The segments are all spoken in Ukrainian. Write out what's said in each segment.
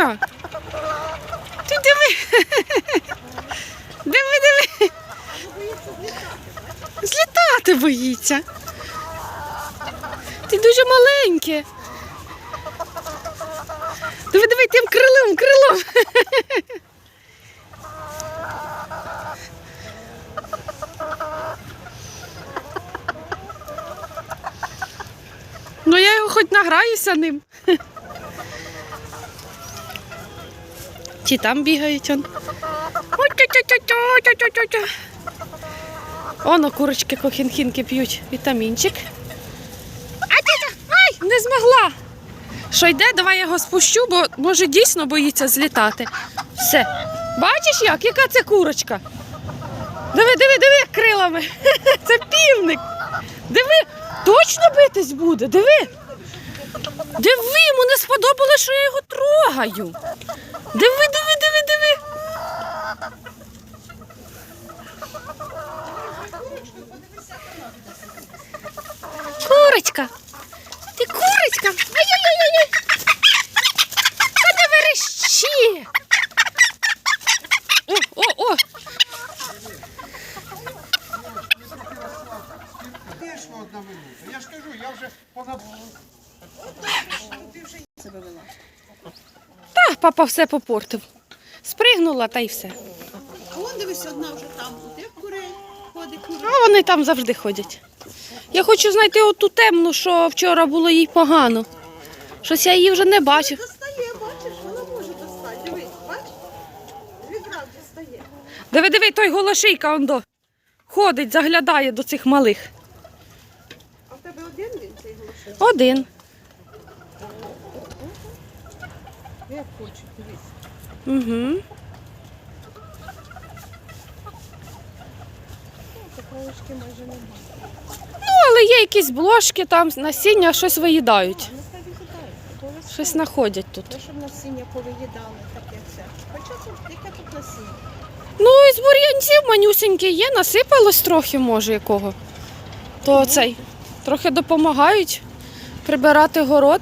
що? Ти диви. Диви, диви. Злітати боїться. Ти дуже маленьке. Диви, диви, тим крилом, крилом. Ну я його хоч награюся ним. Ті там бігають он. Оно курочки кохінхінки п'ють вітамінчик. Ай, не змогла. Що йде, давай я його спущу, бо може дійсно боїться злітати. Все. Бачиш як? Яка це курочка? Диви, диви, диви, крилами. Це півник. Диви, точно битись буде, диви. Диви, йому не сподобалося, що я його трогаю. Диви, диви. Курочка. Ти курочка. Ай-яй-яй-яй. Та не верещи. О, о, о. Вийшло одна минута. Я ж кажу, я вже понад... Та, папа все попортив. Спригнула та й все. А вон дивись, одна вже там. Де курей ходить. А вони там завжди ходять. Я хочу знайти оту темну, що вчора було їй погано. Щось я її вже не бачу. Достає, бачиш, вона може достати. Дивись, бачиш? Відразу достає. Диви, диви, той голошийка ондо. Ходить, заглядає до цих малих. А в тебе один він цей голошик? Один. Як хоче, дивись. Угу. Таколочки майже немає. Ну, але є якісь блошки, там насіння щось виїдають. Ну. Щось знаходять тут. Те, щоб насіння повиїдали, таке все. Хоча тут, яке тут насіння? Ну, із бур'янців манюсенькі є, насипалось трохи, може, якого. То цей. Трохи допомагають прибирати город.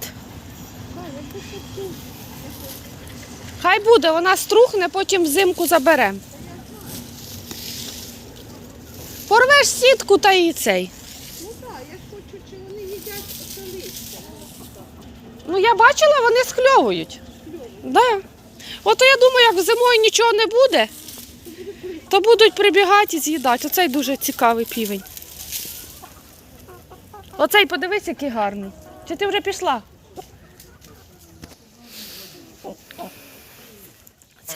Хай буде, вона струхне, потім взимку заберемо. Порвеш сітку та і цей. Ну так, я ж хочу, чи вони їдять листя. Ну, я бачила, вони схльовують. Да. От я думаю, як зимою нічого не буде, то будуть прибігати і з'їдати. Оцей дуже цікавий півень. Оцей подивись, який гарний. Чи ти вже пішла?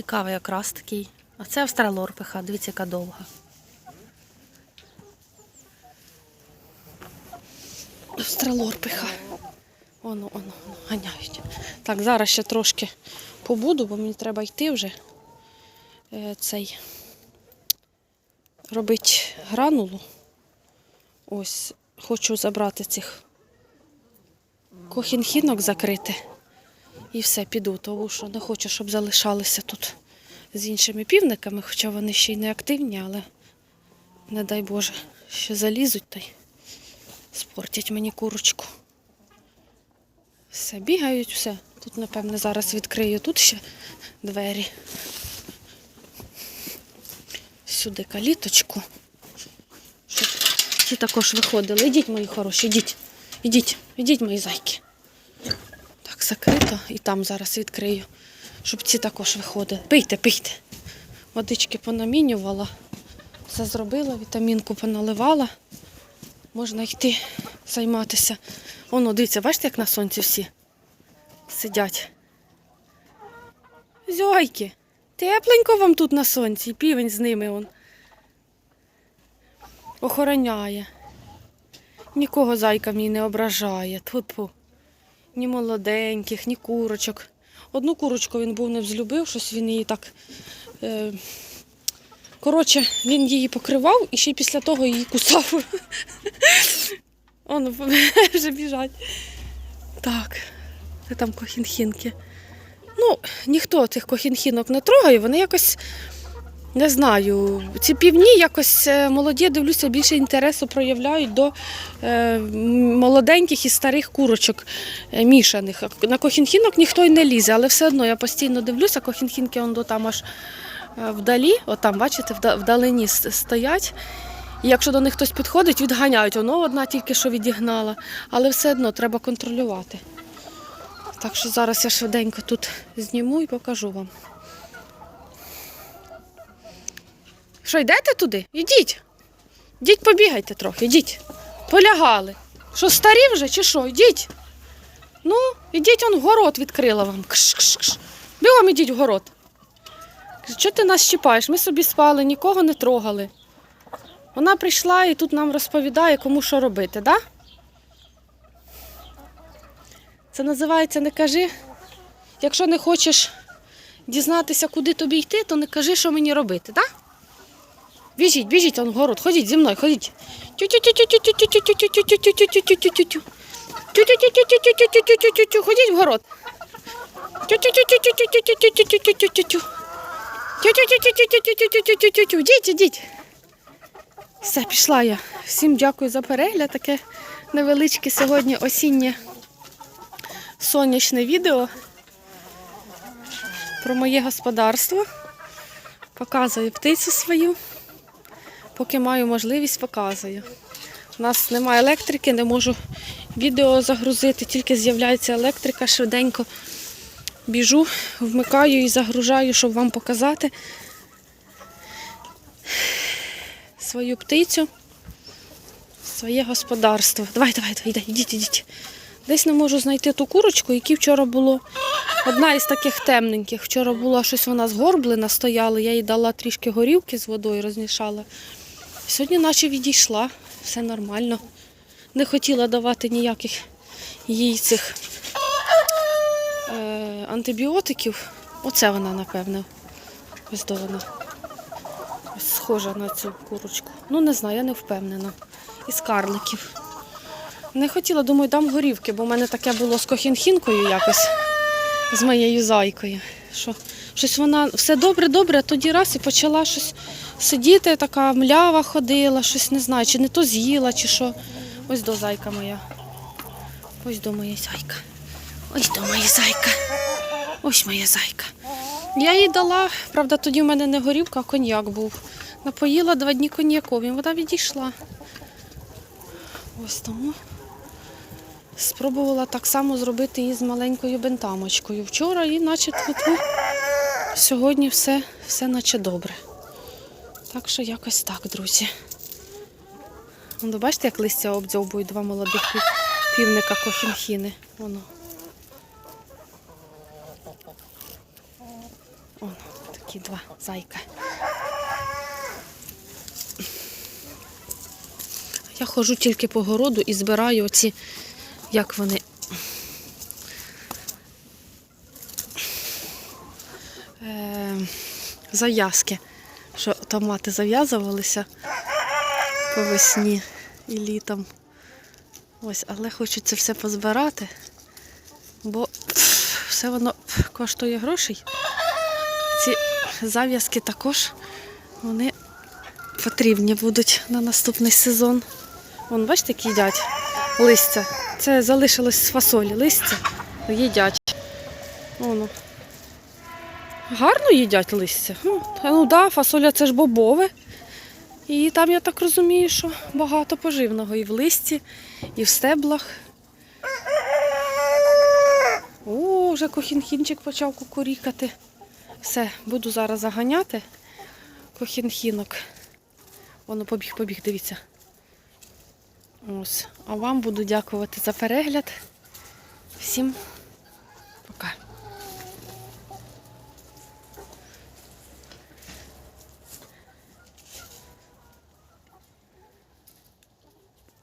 Цікавий якраз такий. А це австралорпиха, дивіться, яка довга. Австралорпиха. Оно, оно, оно, ганяють. Так, зараз ще трошки побуду, бо мені треба йти вже. Е, цей робити гранулу. Ось, хочу забрати цих кохінхінок закрити. І все, піду, тому що не хочу, щоб залишалися тут з іншими півниками, хоча вони ще й не активні, але не дай Боже, ще залізуть та й спортять мені курочку. Все, бігають, все. Тут, напевне, зараз відкрию тут ще двері. Сюди каліточку. Щоб ті також виходили. Ідіть, мої хороші, ідіть. Ідіть, ідіть, мої зайки. Закрито. І там зараз відкрию, щоб ці також виходили. Пийте, пийте. Водички понамінювала. Все зробила, вітамінку поналивала. Можна йти займатися. Воно, дивіться, бачите, як на сонці всі сидять. Зойки, тепленько вам тут на сонці, і півень з ними он. Охороняє. Нікого зайка мені не ображає. Тьфу-тьфу. Ні молоденьких, ні курочок. Одну курочку він був не взлюбив, щось він її так. Е... Коротше, він її покривав і ще й після того її кусав. Оно вже біжать. Так, це там кохінхінки. Ну, ніхто цих кохінхінок не трогає, вони якось Не знаю, ці півні якось е, молоді, дивлюся, більше інтересу проявляють до е, молоденьких і старих курочок е, мішаних. На кохінхінок ніхто й не лізе, але все одно я постійно дивлюся, кохінхінки он до там аж вдалі, от там, бачите, вдалині стоять. І якщо до них хтось підходить, відганяють. Воно одна тільки що відігнала, але все одно треба контролювати. Так що зараз я швиденько тут зніму і покажу вам. Що, йдете туди? Ідіть. Ідіть побігайте трохи, ідіть. Полягали. Що, старі вже чи що? Ідіть. Ну, ідіть, он город відкрила вам. Кш-кш-кш. Бігом ідіть в город. Чого ти нас чіпаєш? Ми собі спали, нікого не трогали. Вона прийшла і тут нам розповідає, кому що робити, так? Да? Це називається не кажи. Якщо не хочеш дізнатися, куди тобі йти, то не кажи, що мені робити, так? Да? Біжіть, біжіть, он город, ходіть зі мною, ходіть. Ходіть в город. Йдіть, йдіть. Все, пішла я. Всім дякую за перегляд. Таке невеличке сьогодні осіннє сонячне відео про моє господарство. Показую птицю свою. Поки маю можливість, показую. У нас немає електрики, не можу відео загрузити, тільки з'являється електрика, швиденько біжу, вмикаю і загружаю, щоб вам показати свою птицю, своє господарство. Давай, давай, давай, йди, ідіть, ідіть. Десь не можу знайти ту курочку, які вчора було. Одна із таких темненьких. Вчора була щось вона згорблена, стояла, я їй дала трішки горілки з водою, розмішала. Сьогодні наче відійшла, все нормально. Не хотіла давати ніяких їй цих е, антибіотиків. Оце вона, напевне. Ось до вона. Схожа на цю курочку. Ну, не знаю, я не впевнена. Із карликів. Не хотіла, думаю, дам горівки, бо в мене таке було з кохінхінкою якось, з моєю зайкою. Що щось вона все добре-добре, а тоді раз і почала щось сидіти, така млява ходила, щось не знаю, чи не то з'їла, чи що. Ось до зайка моя. Ось до моєї зайка. Ось до моєї зайка. Ось моя зайка. Я їй дала, правда, тоді в мене не горівка, а коньяк був. Напоїла два дні коньяком, і вона відійшла. Ось тому. Спробувала так само зробити і з маленькою бентамочкою. Вчора і наче тьфу-тьфу. Сьогодні все, все наче добре. Так що якось так, друзі. Ну, бачите, як листя обдзьобують два молодих півника кофінхіни. Воно. Воно, такі два зайка. Я ходжу тільки по городу і збираю оці, як вони. Зав'язки, що томати зав'язувалися по весні і літом. Ось, але хочу це все позбирати, бо все воно коштує грошей. Ці зав'язки також вони потрібні будуть на наступний сезон. Вон, бачите, як їдять листя. Це залишилось з фасолі листя. Їдять. Гарно їдять листя. Ну, ну да, фасоля це ж бобове. І там, я так розумію, що багато поживного і в листі, і в стеблах. О, вже кохінхінчик почав кукурікати. Все, буду зараз заганяти кохінхінок. Воно побіг, побіг, дивіться. Ось. А вам буду дякувати за перегляд. Всім